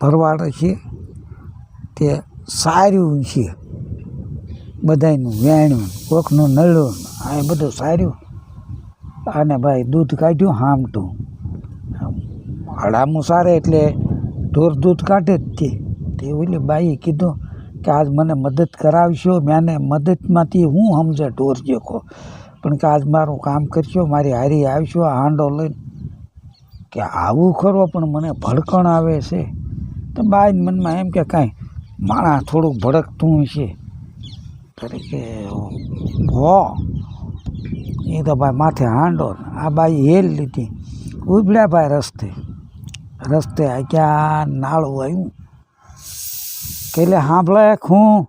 ભરવાડ છે, તે સાર્યું છે. બધાયનું વેણ્યું, કોકનું નળ્યું, આ બધું સાર્યું. અને ભાઈ દૂધ કાઢ્યું, હામટું. હડામું સારે એટલે ઢોર દૂધ કાઢે જ તે. તે ઓલી બાઈએ કીધું કે આજ મને મદદ કરાવશો મેં મદદમાંથી હું સમજે ઢોર જેખો પણ કે આજ મારું કામ કરશો, મારી હારી આવશો હાંડો લઈને. કે આવું ખરો, પણ મને ભડકણ આવે છે. તો બાઈ મનમાં એમ કે કાંઈ, માણા થોડુંક ભડકતું છે તરીકે, હો. એ તો ભાઈ માથે હાંડો આ બાઈ હેલ લીધી. ઉભડ્યા ભાઈ રસ્તે. રસ્તે ક્યાં નાળું આવ્યું. એટલે સાંભળે હું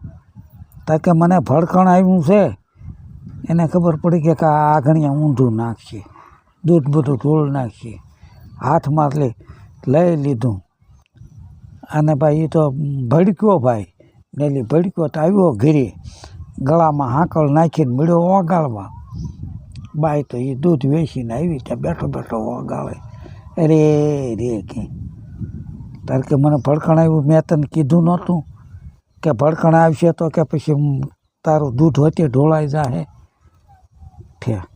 તાકે મને ભડકણ આવ્યું છે. એને ખબર પડી કે કે આ ઘણીયા ઊંધું નાખીએ. દૂધ બધું ઢોળ નાખીએ. હાથમાં લઈ લીધું. અને ભાઈ એ તો ભડક્યો ભાઈ. ડેલી ભડક્યો તો આવ્યો ઘરે. ગળામાં હાંકળ નાખીને મળ્યો ઓગાળવા. બાઈ તો એ દૂધ વેચીને આવી ત્યાં બેઠો બેઠો ઓગાળે. અરે રે કે. તાર કે મને ભડકણ આવ્યું, મેં તને કીધું નહોતું કે ભડકણ આવશે તો કે પછી તારું દૂધ વચ્ચે ઢોળાઈ જાહે. ઠે.